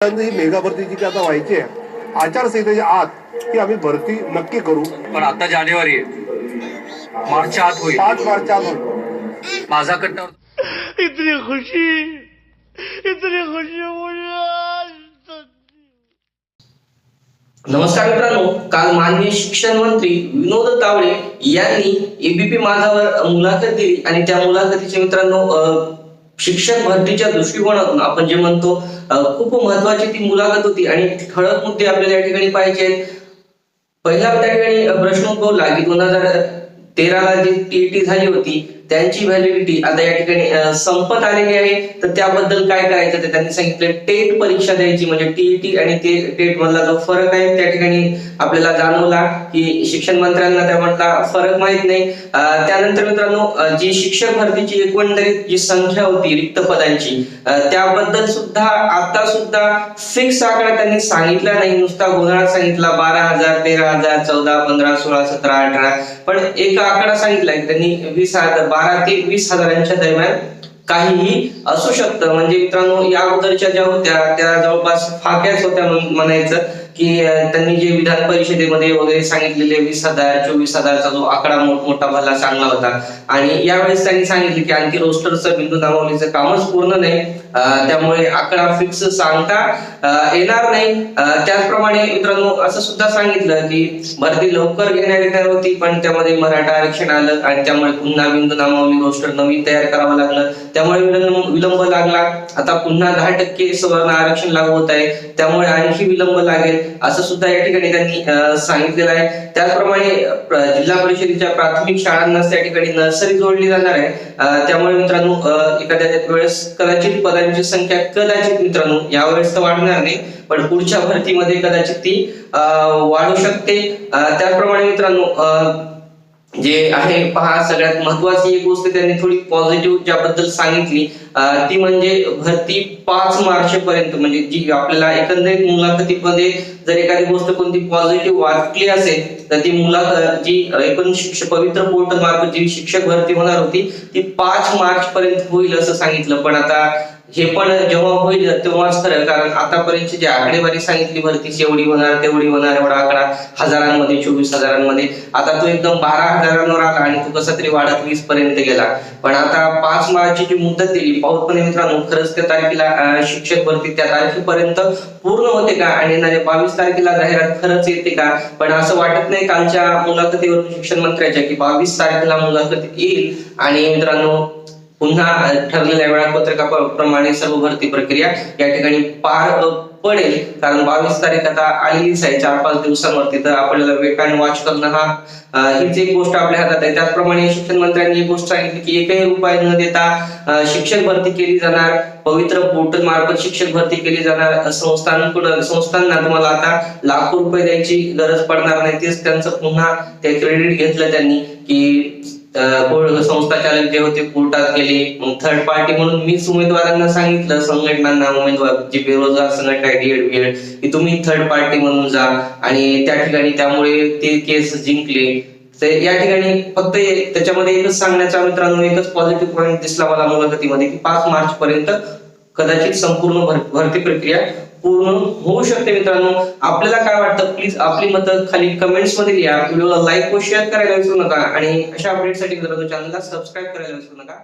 ही mega भरती जी काय आता व्हायची आहे आचारसंहितेच्या आत ही आम्ही भरती नक्की करू. पण आता जानेवारी आहे. मार्चच्या आत होईल. पाच मार्च आत होईल. माझा कट्टावर इतनी खुशी इतनी खुशी नमस्कार मित्रांनो काल माननीय शिक्षण मंत्री विनोद तावडे यांनी एबीपी माझावर मुलाखत दिली आणि त्या मुलाखतीचे मित्रांनो शिक्षक भरतीच्या दृष्टिकोनातून आपण जे म्हणतो खूप महत्वाची ती मुलाखत होती आणि ठळक मुद्दे आपल्याला या ठिकाणी पाहिजे आहेत. पहिला त्या ठिकाणी प्रश्न उद्भवला की दोन हजार तेराला जी टीईटी झाली होती त्यांची व्हॅलिडिटी आता या ठिकाणी संपत आलेली आहे. तर त्याबद्दल काय करायचं ते त्यांनी सांगितलं टेट परीक्षा द्यायची म्हणजे टीईटी आणि ते टेट मधला जो फरक आहे त्या ठिकाणी आपल्याला जाणवला की शिक्षण मंत्र्यांना त्यामधला फरक माहीत नाही. त्यानंतर मित्रांनो जी शिक्षक भरतीची एकंदरीत जी संख्या होती रिक्त पदांची त्याबद्दल सुद्धा आता सुद्धा फिक्स आकडा त्यांनी सांगितला नाही. नुसता गोंधळा सांगितला बारा हजार तेरा हजार चौदा पंधरा सोळा सतरा अठरा. पण एक आकडा सांगितला की त्यांनी वीस हजार बारा ते वीस हजारांच्या दरम्यान काहीही असू शकतं. म्हणजे मित्रांनो या अगोदरच्या ज्या होत्या त्या जवळपास फाक्याच होत्या म्हणायचं. की त्यांनी जे विधान परिषदेमध्ये वगैरे सांगितलेले वीस हजार चोवीस हजारचा जो आकडा मोठमोठा भला चांगला होता. आणि यावेळेस त्यांनी सांगितले की आणखी रोस्टरचं बिंदू नामावलीचं कामच पूर्ण नाही. त्यामुळे आकडा फिक्स सांगता येणार नाही. त्याचप्रमाणे मित्रांनो असं सुद्धा सांगितलं की भरती लवकर घेण्यात येणार होती पण त्यामध्ये मराठा आरक्षण आलं आणि त्यामुळे पुन्हा बिंदू नामावली रोस्टर नवीन तयार करावं लागलं. त्यामुळे विलंब विलंब लागला. आता पुन्हा दहा टक्के सवर्ण आरक्षण लागू होत आहे. त्यामुळे आणखी विलंब लागेल. असं सुद्धा या ठिकाणी त्यांनी सांगितलेलं आहे. त्याचप्रमाणे जिल्हा परिषदेच्या प्राथमिक शाळांनाच त्या ठिकाणी नर्सरी जोडली जाणार आहे. त्यामुळे मित्रांनो एखाद्या वेळेस कदाचित पदांची संख्या कदाचित मित्रांनो यावेळेस तर वाढणार नाही पण पुढच्या भरतीमध्ये कदाचित ती अं, वाढू शकते. त्याचप्रमाणे मित्रांनो अं, जे आहे पहा सगळ्यात महत्वाची एक गोष्ट त्यांनी थोडी पॉझिटिव्ह ज्याबद्दल सांगितली. ती म्हणजे भरती पाच मार्च पर्यंत म्हणजे जी आपल्याला एकंदरीत मुलाखतीमध्ये जर एखादी गोष्ट कोणती पॉझिटिव्ह वाटली असेल तर ती मुलाखत जी एकूण शिक्षक पवित्र पोर्टल मार्फत जी शिक्षक भरती होणार होती ती पाच मार्च पर्यंत होईल असं सांगितलं. पण आता हे पण जेव्हा होईल तेव्हाच खरं कारण आतापर्यंतची जी आकडेवारी सांगितली भरतीची एवढी होणार तेवढी होणार एवढा आकडा हजारांमध्ये चोवीस हजारांमध्ये. आता तो एकदम बारा हजारांवर आला आणि तो कसा तरी वाढत वीस पर्यंत गेला. पण आता पाच मार्चची जी मुदत दिली पाऊसपणे मित्रांनो खरंच त्या तारखेला शिक्षक भरती त्या तारखेपर्यंत पूर्ण होते का? आणि येणाऱ्या बावीस तारखेला जाहिरात खरंच येते का? पण असं वाटत नाही कालच्या मुलाखतीवरून शिक्षण मंत्र्याच्या की बावीस तारखेला मुलाखत येईल? आणि मित्रांनो पुन्हा ठरलेल्या वेळापत्रकाप्रमाणे सर्व भरती प्रक्रिया या ठिकाणी पार पडेल. कारण बावीस तारीख आता आलेलीच आहे चार पाच दिवसांवरती तर आपल्याला वेट अँड वॉच करणं हा हीच एक गोष्ट आपल्या हातात आहे. त्याचप्रमाणे शिक्षण मंत्र्यांनी एक गोष्ट सांगितली की एकही उपाय न देता शिक्षक भरती केली जाणार. पवित्र पोर्टल मार्फत शिक्षक भरती केली जाणार. संस्थांकडून संस्थांना तुम्हाला आता लाखो रुपये द्यायची गरज पडणार नाही. तेच त्यांचं पुन्हा ते क्रेडिट घेतलं त्यांनी की संस्था चालक जे होते कोर्टात गेले. मग थर्ड पार्टी म्हणून मीच उमेदवारांना सांगितलं संघटनांना उमेदवार जे बेरोजगार संघटना आहे की तुम्ही थर्ड पार्टी म्हणून जा. आणि त्या ठिकाणी त्यामुळे ते केस जिंकले. तर या ठिकाणी फक्त त्याच्यामध्ये एकच सांगण्याचा मित्रांनो एकच पॉझिटिव्ह पॉईंट दिसला मला मुलाखतीमध्ये की पाच मार्च पर्यंत कदाचित संपूर्ण भरती प्रक्रिया पूर्ण होऊ शकते मित्रांनो. आपल्याला काय वाटतं? प्लीज आपली मतं खाली कमेंट्समध्ये लिहा. व्हिडिओला लाईक व शेअर करायला विसरू नका. आणि अशा अपडेटसाठी मित्रांनो चॅनलला सबस्क्राईब करायला विसरू नका.